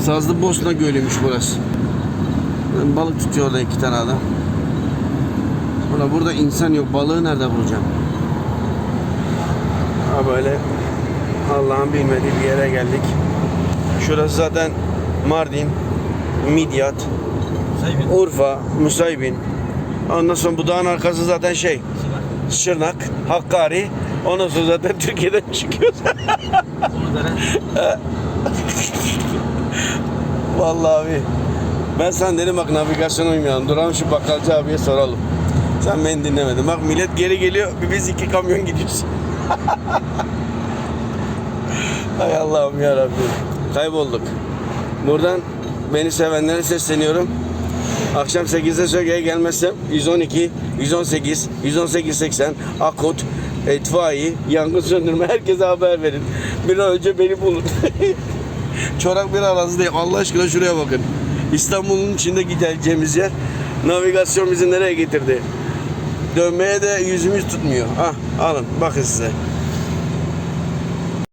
Sazlı Bosna Gölü'ymüş burası. Balık tutuyor orada iki tane adam. Ulan burada insan yok. Balığı nerede bulacağım? Ha böyle Allah'ın bilmediği bir yere geldik. Şurası zaten Mardin, Midyat, Urfa, Musaybin. Ondan sonra bu dağın arkası zaten şey, Şırnak, Hakkari. Ondan sonra zaten Türkiye'den çıkıyoruz. Vallahi abi. Ben sana dedim bak navigasyon uymayalım. Duralım şu bakkalcı abiye soralım. Sen beni dinlemedin. Bak millet geri geliyor. Biz iki kamyon gidiyoruz. Hay Allah'ım ya Kaybolduk. Buradan beni sevenlere sesleniyorum. Akşam 8'de Söke'ye gelmezsem 112, 118, 118 80 Akut, itfaiye, yangın söndürme herkese haber verin. Bir an önce beni bulun. Çorak bir arazideyim. Allah aşkına şuraya bakın. İstanbul'un içinde gideceğimiz yer. Navigasyon bizi nereye getirdi? Dönmeye de yüzümüz tutmuyor. Ah alın bakın size.